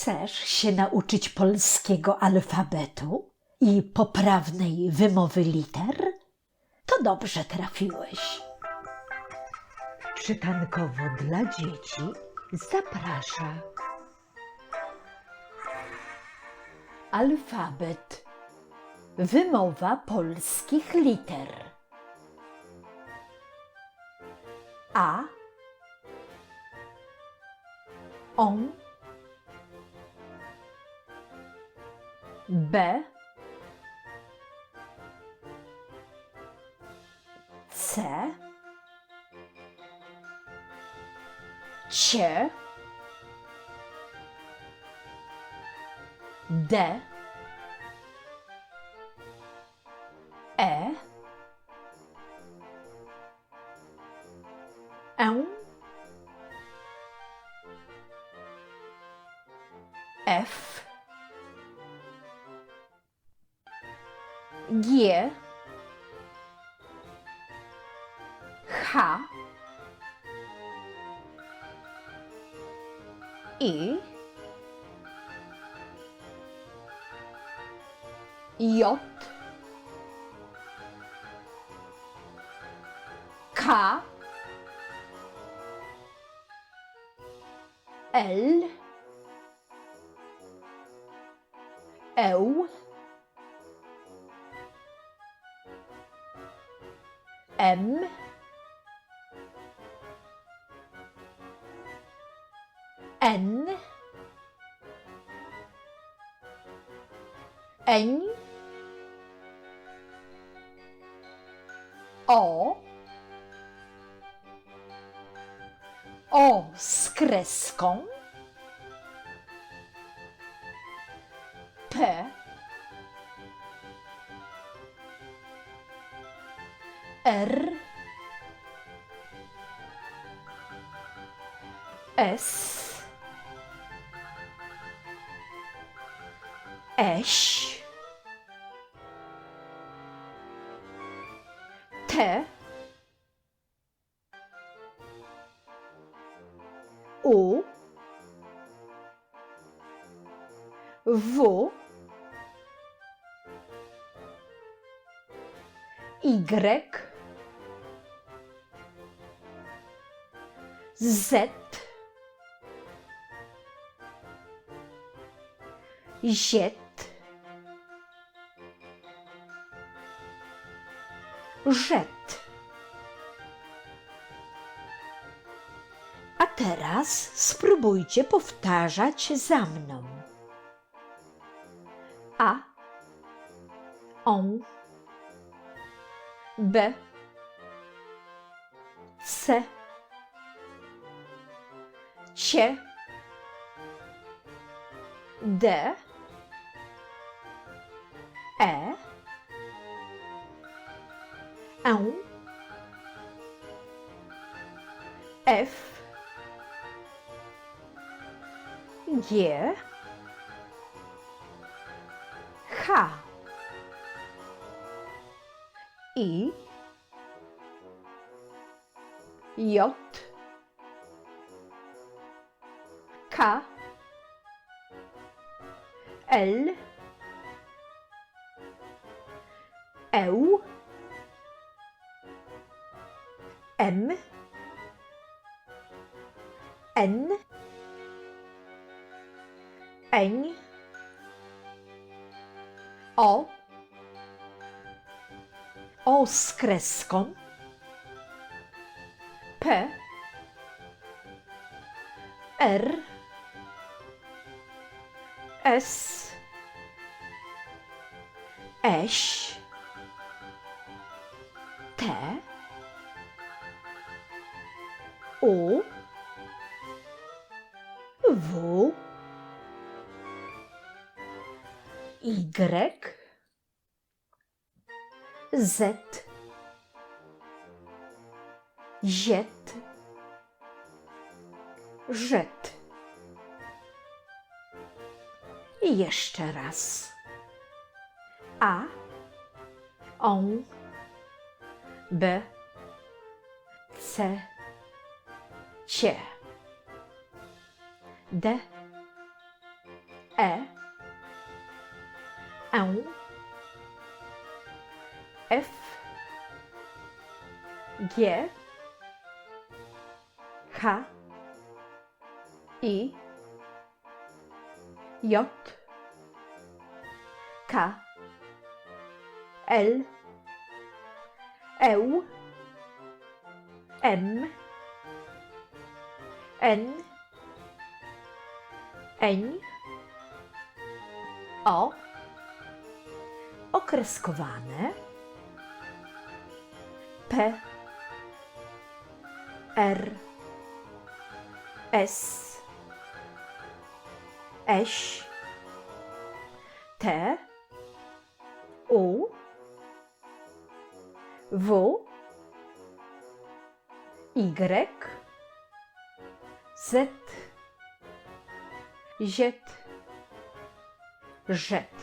Chcesz się nauczyć polskiego alfabetu i poprawnej wymowy liter? To dobrze trafiłeś. Czytankowo dla dzieci zaprasza alfabet. Wymowa polskich liter. A on B. C. Cie D. E. N F G H I J K L Eł M. N. N O. O z kreską. P R. S. Eś. T. U. W. Y Z. Z. Rzet. A teraz spróbujcie powtarzać za mną. A. On B. C Cie D. E. N F. G. H. I. J K. L. Eł M. N. Eń. O. O z kreską. P. R S. Eś. T. U. W. Y. Z. Z. Rzet. I jeszcze raz. A, on, B, C, Cie, D, E, Ę, F, G, H, I, J, K, L, Eł, M, N, Eń, O, okreskowane, P, R, S, Ś, T, U, W, Y, Z, Z, Rzet.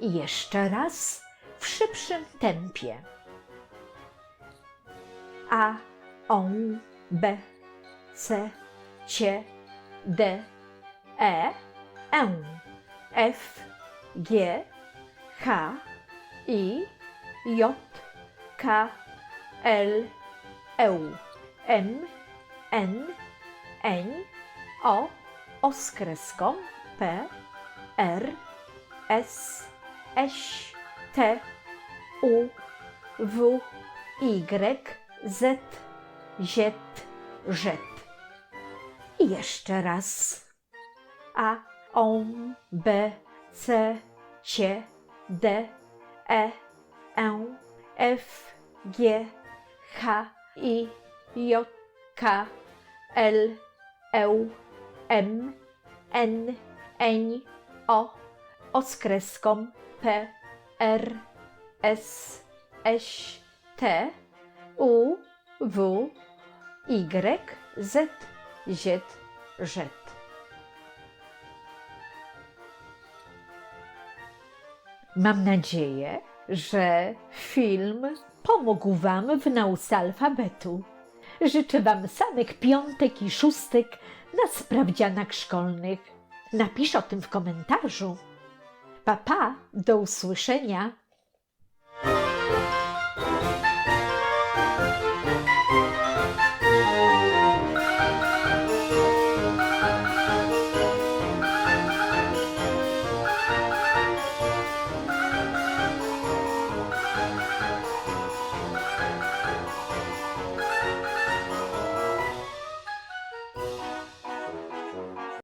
I jeszcze raz w szybszym tempie. A, O, B, C, C, D, E, N, F, G, H, I, J, K, L, E, M, N, N, O, O z kreską, P, R, S, Ś, T, U, W, Y, Z, Z, Rzet. I jeszcze raz. A, O, B, C, C, D, E, N, F, G, H, I, J, K, L, E, M, N, N, O, O z kreską, P, R, S, Ś, T, U, W, Y, Z, Z, Rzet. Mam nadzieję, że film pomógł Wam w nauce alfabetu. Życzę Wam samych piątek i szóstek na sprawdzianach szkolnych. Napisz o tym w komentarzu. Papa, pa, do usłyszenia